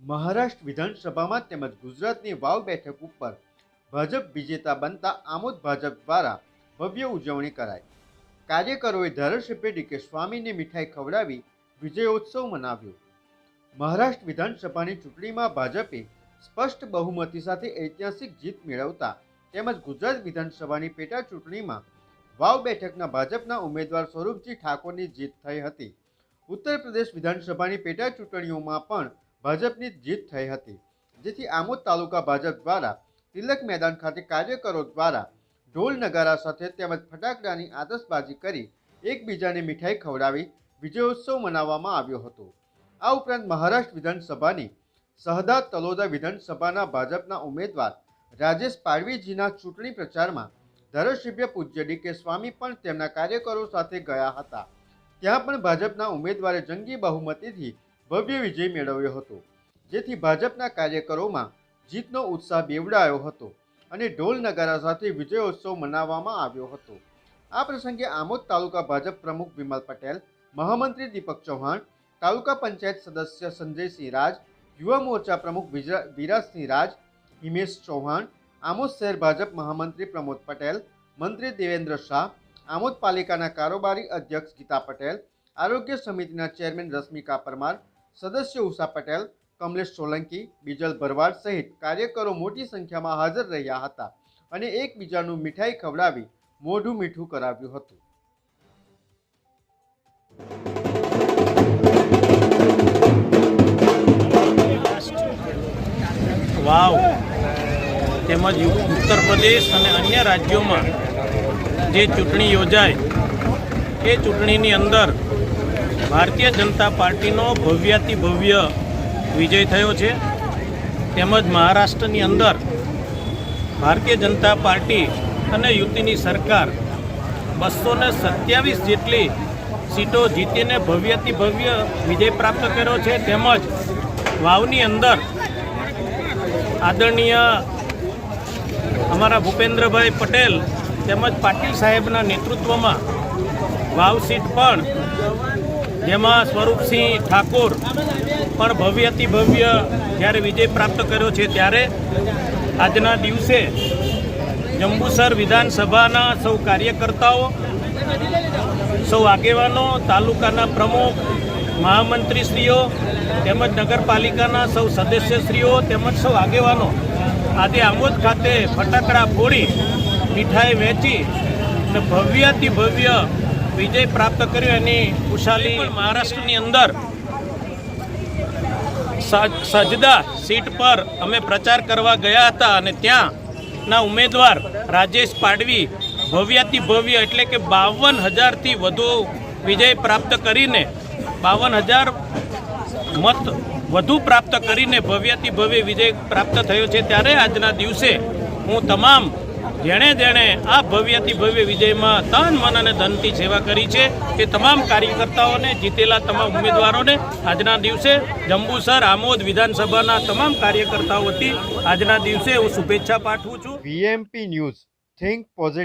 મહારાષ્ટ્ર વિધાનસભામાં તેમજ ગુજરાતની વાવ બેઠક ઉપર ભાજપ વિજેતા બનતા આમોદ ભાજપ દ્વારા ભવ્ય ઉજવણી કરાઈ. કાર્યકરોએ ધારાસભ્ય ડીકે સ્વામીને મીઠાઈ ખવડાવી વિજયોત્સવ મનાવ્યો. મહારાષ્ટ્ર વિધાનસભાની ચૂંટણીમાં ભાજપે સ્પષ્ટ બહુમતી સાથે ઐતિહાસિક જીત મેળવતા તેમજ ગુજરાત વિધાનસભાની પેટા ચૂંટણીમાં વાવ બેઠકના ભાજપના ઉમેદવાર સ્વરૂપજી ઠાકોરની જીત થઈ હતી. ઉત્તર પ્રદેશ વિધાનસભાની પેટા ચૂંટણીઓમાં પણ ભાજપની જીત થઈ હતી, જેથી આમોદ તાલુકા ભાજપ દ્વારા તિલક મેદાન ખાતે કાર્યકરો દ્વારા ઢોલ નગારા સાથે તેમજ ફટાકડાની આતશબાજી કરી એકબીજાને મીઠાઈ ખવડાવી વિજયોત્સવ મનાવવામાં આવ્યો હતો. આ ઉપરાંત મહારાષ્ટ્ર વિધાનસભાની સહદા તલોદા વિધાનસભાના ભાજપના ઉમેદવાર રાજેશ પાડવીજીના ચૂંટણી પ્રચારમાં ધારાસભ્ય પૂજ્ય ડીકે સ્વામી પણ તેમના કાર્યકરો સાથે ગયા હતા. ત્યાં પણ ભાજપના ઉમેદવારે જંગી બહુમતીથી ભવ્ય વિજય મેળવ્યો હતો, જેથી ભાજપના કાર્યકરોમાં જીતનો ઉત્સાહ બેવડાયો હતો અને ઢોલ નગારા સાથે વિજયોત્સવ મનાવવામાં આવ્યો હતો. આ પ્રસંગે આમોદ તાલુકા ભાજપ પ્રમુખ વિમલ પટેલ, મહામંત્રી દીપક ચૌહાણ, તાલુકા પંચાયત સદસ્ય સંજયસિંહ રાજ, યુવા મોરચા પ્રમુખ વિરાજસિંહ રાજ, હિમેશ ચૌહાણ, આમોદ શહેર ભાજપ મહામંત્રી પ્રમોદ પટેલ, મંત્રી દેવેન્દ્ર શાહ, આમોદ પાલિકાના કારોબારી અધ્યક્ષ ગીતા પટેલ, આરોગ્ય સમિતિના ચેરમેન રશ્મિકા પરમાર સદસ્ય ઉષા પટેલ, કમલેશ સોલંકી, બીજલ ભરવાડ સહિત કાર્યકરો મોટી સંખ્યામાં હાજર રહ્યા હતા અને એકબીજાનું મીઠાઈ ખવડાવી મોઢું મીઠું કરાવ્યું હતું. વાવ. તેમજ ઉત્તર પ્રદેશ અને અન્ય રાજ્યોમાં જે ચૂંટણી યોજાય, એ ચૂંટણીની અંદર ભારતીય જનતા પાર્ટીનો ભવ્યાતિ ભવ્ય વિજય થયો છે. તેમજ મહારાષ્ટ્રની અંદર ભારતીય જનતા પાર્ટી અને યુતિની સરકાર બસો ને સત્યાવીસ જેટલી સીટો જીતીને ભવ્યથી ભવ્ય વિજય પ્રાપ્ત કર્યો છે. તેમજ વાવની અંદર આદરણીય અમારા ભૂપેન્દ્રભાઈ પટેલ તેમજ પાટીલ સાહેબના નેતૃત્વમાં વાવ સીટ પણ જેમાં સ્વરૂપસિંહ ઠાકોર પણ ભવ્યતિ ભવ્ય જ્યારે વિજય પ્રાપ્ત કર્યો છે ત્યારે આજના દિવસે જંબુસર વિધાનસભાના સૌ કાર્યકર્તાઓ, સૌ આગેવાનો, તાલુકાના પ્રમુખ, મહામંત્રીશ્રીઓ તેમજ નગરપાલિકાના સૌ સદસ્યશ્રીઓ તેમજ સૌ આગેવાનો આજે આમોદ ખાતે ફટાકડા ફોડી, મીઠાઈ વહેંચી અને ભવ્યથી ભવ્ય વિજય પ્રાપ્ત કર્યો એની ખુશાલી. મહારાષ્ટ્રની અંદર. સજ- સજદા સીટ પર અમે પ્રચાર કરવા ગયા હતા અને ત્યાંના ઉમેદવાર રાજેશ પાડવી ભવ્યાતિ ભવ્ય એટલે કે બાવન હજારથી વધુ વિજય પ્રાપ્ત કરીને, બાવન હજાર મત વધુ પ્રાપ્ત કરીને ભવ્યાતિ ભવ્ય વિજય પ્રાપ્ત થયો છે. ત્યારે આજના દિવસે હું તમામ જેણે જેણે આ ભવ્યથી ભવ્ય વિજયમાં તન, મન અને ધનથી સેવા કરી છે એ તમામ કાર્યકર્તાઓને, જીતેલા તમામ ઉમેદવારોને આજના દિવસે જંબુસર, આમોદ વિધાનસભાના તમામ કાર્યકર્તાઓ વતી આજના દિવસે હું શુભેચ્છા પાઠવું છું. VMP news. Think positive.